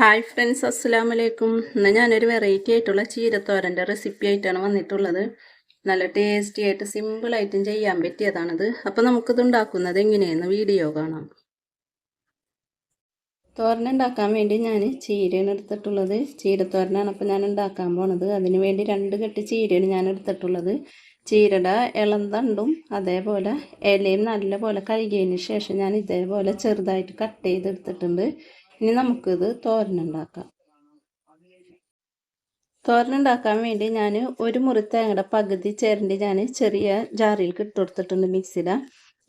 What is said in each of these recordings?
Hi friends അസ്സാം വലൈക്കും ഇന്ന് ഞാനൊരു വെറൈറ്റി ആയിട്ടുള്ള ചീരത്തോരന്റെ റെസിപ്പി ആയിട്ടാണ് വന്നിട്ടുള്ളത്. നല്ല ടേസ്റ്റി ആയിട്ട് സിമ്പിളായിട്ടും ചെയ്യാൻ പറ്റിയതാണത്. അപ്പോൾ നമുക്കിത് ഉണ്ടാക്കുന്നത് എങ്ങനെയെന്ന് വീഡിയോ കാണാം. തോരൻ ഉണ്ടാക്കാൻ വേണ്ടി ഞാൻ ചീരയാണ് എടുത്തിട്ടുള്ളത്. ചീരത്തോരനാണ് അപ്പോൾ ഞാൻ ഉണ്ടാക്കാൻ പോണത്. അതിന് വേണ്ടി രണ്ട് കെട്ട് ചീരയാണ് ഞാൻ എടുത്തിട്ടുള്ളത്. ചീരയുടെ ഇളം തണ്ടും അതേപോലെ ഇലയും നല്ലപോലെ കഴുകിയതിന് ശേഷം ഞാൻ ഇതേപോലെ ചെറുതായിട്ട് കട്ട് ചെയ്തെടുത്തിട്ടുണ്ട്. ഇനി നമുക്കിത് തോരനുണ്ടാക്കാം. തോരനുണ്ടാക്കാൻ വേണ്ടി ഞാൻ ഒരു മുറി തേങ്ങയുടെ പകുതി ചേരണ്ടി ഞാൻ ചെറിയ ജാറിയിലേക്ക് ഇട്ട് കൊടുത്തിട്ടുണ്ട് മിക്സിയുടെ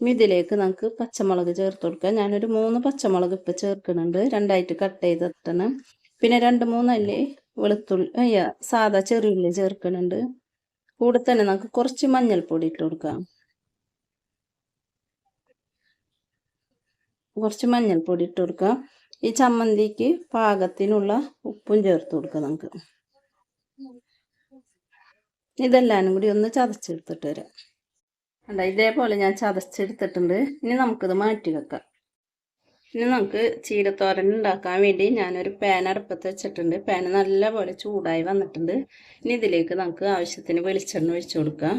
ഇതിലേക്ക് നമുക്ക് പച്ചമുളക് ചേർത്ത് കൊടുക്കാം. ഞാനൊരു മൂന്ന് പച്ചമുളക് ഇപ്പം ചേർക്കുന്നുണ്ട്. രണ്ടായിട്ട് കട്ട് ചെയ്തിട്ടാണ് പിന്നെ രണ്ട് മൂന്നല്ലി വെളുത്തുള്ളി അയ്യ സാധാ ചെറിയുള്ളി ചേർക്കുന്നുണ്ട്. കൂടെ തന്നെ നമുക്ക് കുറച്ച് മഞ്ഞൾപ്പൊടി ഇട്ട് കൊടുക്കാം. കുറച്ച് മഞ്ഞൾപ്പൊടി ഇട്ട് കൊടുക്കാം. ഈ ചമ്മന്തിക്ക് പാകത്തിനുള്ള ഉപ്പും ചേർത്ത് കൊടുക്കാം നമുക്ക്. ഇതെല്ലാനും കൂടി ഒന്ന് ചതച്ചെടുത്തിട്ട് വരാം. അല്ല ഇതേപോലെ ഞാൻ ചതച്ചെടുത്തിട്ടുണ്ട്. ഇനി നമുക്കിത് മാറ്റി വെക്കാം. ഇനി നമുക്ക് ചീരത്തോരൻ ഉണ്ടാക്കാൻ വേണ്ടി ഞാനൊരു പാൻ അടുപ്പത്ത് വെച്ചിട്ടുണ്ട്. പാൻ നല്ലപോലെ ചൂടായി വന്നിട്ടുണ്ട്. ഇനി ഇതിലേക്ക് നമുക്ക് ആവശ്യത്തിന് വെളിച്ചെണ്ണ ഒഴിച്ചു കൊടുക്കാം.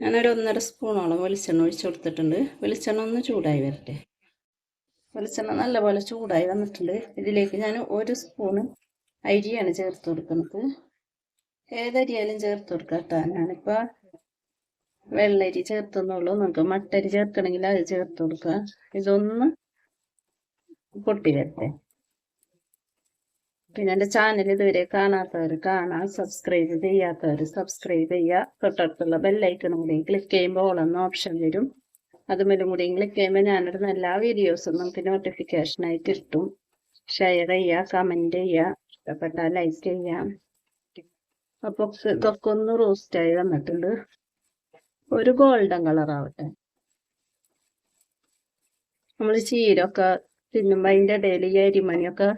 ഞാനൊരു ഒന്നര സ്പൂണോളം വെളിച്ചെണ്ണ ഒഴിച്ചു കൊടുത്തിട്ടുണ്ട്. വെളിച്ചെണ്ണ ഒന്ന് ചൂടായി വരട്ടെ. വെളിച്ചെണ്ണ നല്ലപോലെ ചൂടായി വന്നിട്ടുണ്ട്. ഇതിലേക്ക് ഞാൻ ഒരു സ്പൂണ് അരിയാണ് ചേർത്ത് കൊടുക്കുന്നത്. ഏതരിയാലും ചേർത്ത് കൊടുക്കാം കേട്ടോ. ഞാനിപ്പോൾ വെള്ളരി ചേർത്തുന്നുള്ളൂ. നമുക്ക് മട്ടരി ചേർക്കണമെങ്കിൽ അത് ചേർത്ത് കൊടുക്കുക. ഇതൊന്ന് പൊട്ടി വരട്ടെ പിന്നെ എന്റെ ചാനൽ ഇതുവരെ കാണാത്തവർ കാണാം. സബ്സ്ക്രൈബ് ചെയ്യാത്തവർ സബ്സ്ക്രൈബ് ചെയ്യുക. തൊട്ടടുത്തുള്ള ബെല്ലൈക്കണം കൂടി ക്ലിക്ക് ചെയ്യുമ്പോൾ ഓളെന്ന ഓപ്ഷൻ വരും. അതുമല്ലും കൂടി ക്ലിക്ക് ചെയ്യുമ്പോൾ ഞാനിടുന്ന എല്ലാ വീഡിയോസും നമുക്ക് നോട്ടിഫിക്കേഷനായി കിട്ടും. ഷെയർ ചെയ്യുക കമന്റ് ചെയ്യുക ഇഷ്ടപ്പെട്ടാൽ ലൈക്ക് ചെയ്യാം. അപ്പോൾ കൊക്കൊന്ന് റോസ്റ്റ് റോസ്റ്റായി വന്നിട്ടുണ്ട്. ഒരു ഗോൾഡൻ കളർ ആവട്ടെ. നമ്മൾ ചീരൊക്കെ തിന്നുമ്പോൾ അതിന്റെ ഇടയിൽ ഈ അരിമണിയൊക്കെ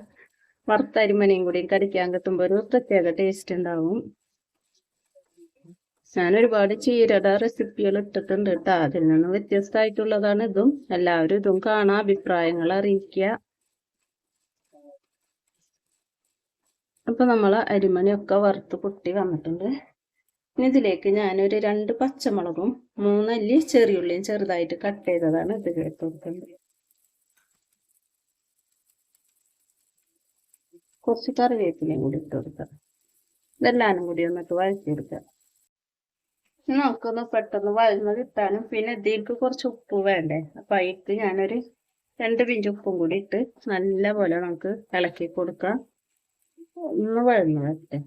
വറുത്ത അരിമണിയും കൂടി കടിക്കാൻ കിട്ടുമ്പോൾ ഒരു പ്രത്യേക ടേസ്റ്റ് ഉണ്ടാവും. ഞാൻ ഒരുപാട് ചീരട റെസിപ്പികൾ ഇട്ടിട്ടുണ്ട് കേട്ടോ. അതിൽ നിന്ന് വ്യത്യസ്തമായിട്ടുള്ളതാണ് ഇതും. എല്ലാവരും ഇതും കാണാൻ അഭിപ്രായങ്ങൾ അറിയിക്കുക. അപ്പൊ നമ്മൾ അരിമണിയൊക്കെ വറുത്ത് പൊട്ടി വന്നിട്ടുണ്ട്. ഇനി ഇതിലേക്ക് ഞാനൊരു രണ്ട് പച്ചമുളകും മൂന്നല്ലി ചെറിയുള്ളിയും ചെറുതായിട്ട് കട്ട് ചെയ്തതാണ് ഇത് കേട്ട് കൊടുക്കുന്നത്. കുറച്ച് കറിവേപ്പിലയും കൂടി ഇട്ട് കൊടുക്കാം. ഇതെല്ലാനും കൂടി ഒന്നിട്ട് വഴറ്റിയെടുക്കാം. നമുക്കൊന്ന് പെട്ടെന്ന് വഴന്ന് കിട്ടാനും പിന്നെ ഇതിലേക്ക് കുറച്ച് ഉപ്പ് വേണ്ടേ? അപ്പം അതിലേക്ക് ഞാനൊരു രണ്ട് പിഞ്ച് ഉപ്പും കൂടി ഇട്ട് നല്ല പോലെ നമുക്ക് ഇളക്കി കൊടുക്കാം. ഒന്ന് വഴന്ന് വരട്ടെ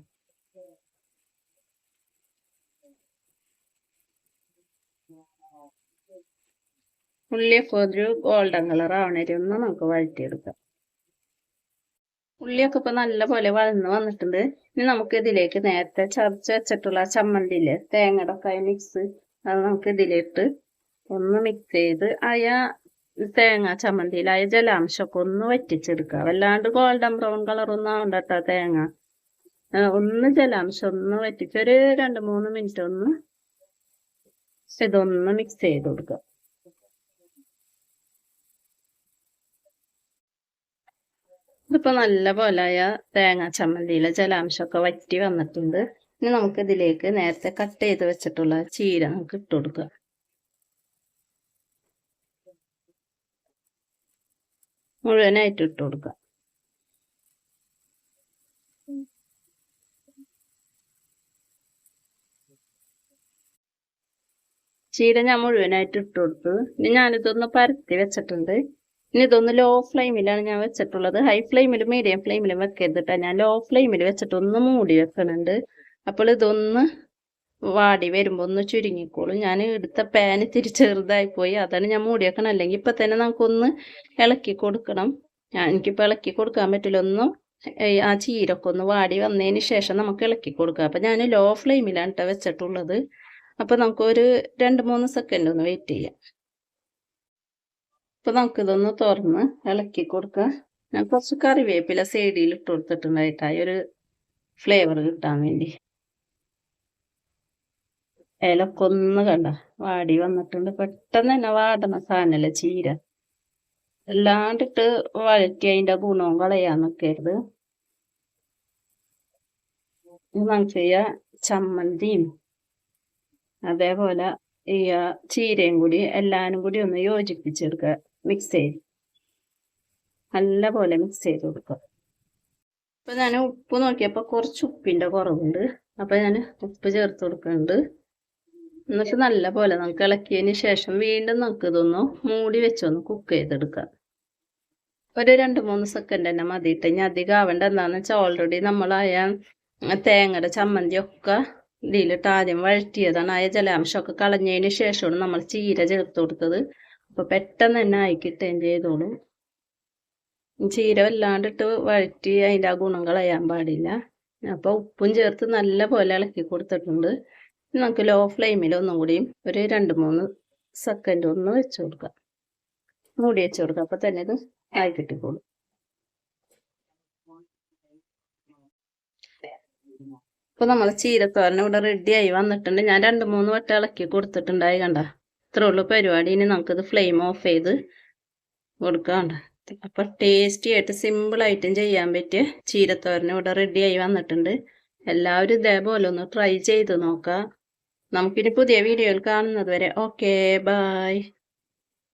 ഉള്ളിയൊക്കെ ഒരു ഗോൾഡൻ കളർ ആവണേ ഒന്ന് നമുക്ക് വഴറ്റിയെടുക്കാം. ഉള്ളിയൊക്കെ ഇപ്പൊ നല്ലപോലെ വളർന്ന് വന്നിട്ടുണ്ട്. ഇനി നമുക്ക് ഇതിലേക്ക് നേരത്തെ ചതച്ച് വെച്ചിട്ടുള്ള ചമ്മന്തിയില്ലേ തേങ്ങയുടെ ഒക്കെ മിക്സ് അത് നമുക്ക് ഇതിലിട്ട് ഒന്ന് മിക്സ് ചെയ്ത് അയ തേങ്ങ ചമ്മന്തിയിലായ ജലാംശമൊക്കെ ഒന്ന് വറ്റിച്ചെടുക്കുക. വല്ലാണ്ട് ഗോൾഡൻ ബ്രൗൺ കളറൊന്നും ആവണ്ട തേങ്ങ. ഒന്ന് ജലാംശം ഒന്ന് വറ്റിച്ച് ഒരു രണ്ട് മൂന്ന് മിനിറ്റ് ഒന്ന് ഇതൊന്ന് മിക്സ് ചെയ്ത് കൊടുക്കുക. ഇതിപ്പോൾ നല്ല പോലായ തേങ്ങാ ചമ്മന്തിയിലെ ജലാംശമൊക്കെ വറ്റി വന്നിട്ടുണ്ട്. ഇനി നമുക്ക് ഇതിലേക്ക് നേരത്തെ കട്ട് ചെയ്ത് വെച്ചിട്ടുള്ള ചീര നമുക്ക് ഇട്ട് കൊടുക്കുക മുഴുവനായിട്ട് ഇട്ട് കൊടുക്കുക ചീര ഞാൻ മുഴുവനായിട്ട് ഇട്ട് കൊടുത്തു. ഇനി ഞാനിതൊന്ന് പരത്തി വെച്ചിട്ടുണ്ട്. ഇനി ഇതൊന്ന് ലോ ഫ്ലെയിമിലാണ് ഞാൻ വെച്ചിട്ടുള്ളത്. ഹൈ ഫ്ലെയിമിൽ മീഡിയം ഫ്ലെയിമിൽ വെക്കരുത് ഞാൻ ലോ ഫ്ലെയിമിൽ വെച്ചിട്ട് ഒന്ന് മൂടി വെക്കുന്നുണ്ട് അപ്പോൾ ഇതൊന്ന് വാടി വരുമ്പോൾ ഒന്ന് ചുരുങ്ങിക്കോളും. ഞാൻ എടുത്ത പാന് തിരിച്ച് ചെറുതായി പോയി. അതാണ് ഞാൻ മൂടി വെക്കണം അല്ലെങ്കിൽ ഇപ്പം തന്നെ നമുക്കൊന്ന് ഇളക്കി കൊടുക്കണം. ഞാൻ എനിക്കിപ്പോൾ ഇളക്കി കൊടുക്കാൻ പറ്റില്ല. ഒന്നും ആ ചീരൊക്കെ ഒന്ന് വാടി വന്നതിന് ശേഷം നമുക്ക് ഇളക്കി കൊടുക്കാം. അപ്പം ഞാൻ ലോ ഫ്ലെയിമിലാണ് കേട്ടോ വെച്ചിട്ടുള്ളത്. അപ്പോൾ നമുക്കൊരു രണ്ട് മൂന്ന് സെക്കൻഡ് ഒന്ന് വെയിറ്റ് ചെയ്യാം. ഇപ്പൊ നമുക്കിതൊന്ന് തുറന്ന് ഇളക്കി കൊടുക്കാം. ഞാൻ കുറച്ച് കറിവേപ്പില സൈഡിൽ ഇട്ട് കൊടുത്തിട്ടുണ്ടായിട്ടായി ഒരു ഫ്ലേവർ കിട്ടാൻ വേണ്ടി. ഇലൊക്കെ ഒന്ന് കണ്ട വാടി വന്നിട്ടുണ്ട്. പെട്ടെന്ന് തന്നെ വാടണ സാധനമല്ല ചീര. അല്ലാണ്ടിട്ട് വഴറ്റി അതിന്റെ ഗുണവും കളയാൻ നിൽക്കരുത് നമുക്ക് ചെയ്യാം ചമ്മന്തിയും അതേപോലെ ഈ ചീരയും കൂടി എല്ലാനും കൂടി ഒന്ന് യോജിപ്പിച്ചെടുക്കുക മിക്സ് ചെയ്ത്. നല്ല പോലെ മിക്സ് ചെയ്ത് കൊടുക്കുക. ഇപ്പൊ ഞാൻ ഉപ്പ് നോക്കിയപ്പോൾ കുറച്ച് ഉപ്പിന്റെ കുറവുണ്ട്. അപ്പൊ ഞാൻ ഉപ്പ് ചേർത്ത് കൊടുക്കുന്നുണ്ട്. എന്നിട്ട് നല്ല പോലെ നമുക്ക് ഇളക്കിയതിന് ശേഷം വീണ്ടും നമുക്ക് ഇതൊന്ന് മൂടി വെച്ചൊന്ന് കുക്ക് ചെയ്തെടുക്കാം ഒരു രണ്ട് മൂന്ന് സെക്കൻഡ് തന്നെ മതിയിട്ട് ഇനി അധികം ആവേണ്ട. എന്താണെന്ന് വെച്ചാൽ ഓൾറെഡി നമ്മളായ തേങ്ങയുടെ ചമ്മന്തി ഒക്കെ ഇതിലിട്ട് ആദ്യം വഴറ്റിയതാണ്. ആയ ജലാംശമൊക്കെ കളഞ്ഞതിന് ശേഷമാണ് നമ്മൾ ചീര ചേർത്ത് കൊടുത്തത്. അപ്പൊ പെട്ടെന്ന് തന്നെ ആയി കിട്ടുകയും ചെയ്തോളും. ചീര വല്ലാണ്ടിട്ട് വഴറ്റി അതിന്റെ ആ ഗുണം കളയാൻ പാടില്ല. അപ്പോൾ ഉപ്പും ചേർത്ത് നല്ല പോലെ ഇളക്കി കൊടുത്തിട്ടുണ്ട്. നമുക്ക് ലോ ഫ്ലെയിമിൽ ഒന്നും കൂടിയും ഒരു രണ്ട് മൂന്ന് സെക്കൻഡ് ഒന്ന് വെച്ച് കൊടുക്കാം. മൂടി വെച്ച് കൊടുക്കാം. അപ്പോൾ തന്നെ ഇത് ആയി കിട്ടിക്കോളും. ഇപ്പൊ നമ്മൾ ചീരത്തോരൻ ഇവിടെ റെഡിയായി വന്നിട്ടുണ്ട്. ഞാൻ രണ്ട് മൂന്ന് വട്ടം ഇളക്കി കൊടുത്തിട്ടുണ്ടായി കണ്ട? ഇത്രേ ഉള്ളൂ പരിപാടി. ഇനി നമുക്കിത് ഫ്ലെയിം ഓഫ് ചെയ്ത് കൊടുക്കാണ്ട്. അപ്പൊ ടേസ്റ്റി ആയിട്ട് സിമ്പിൾ ആയിട്ടും ചെയ്യാൻ പറ്റിയ ചീരത്തോരൻ ഇവിടെ റെഡിയായി വന്നിട്ടുണ്ട്. എല്ലാവരും ഇതേപോലെ ഒന്ന് ട്രൈ ചെയ്ത് നോക്കാം. നമുക്കിനി പുതിയ വീഡിയോയിൽ കാണുന്നത് വരെ. Okay bye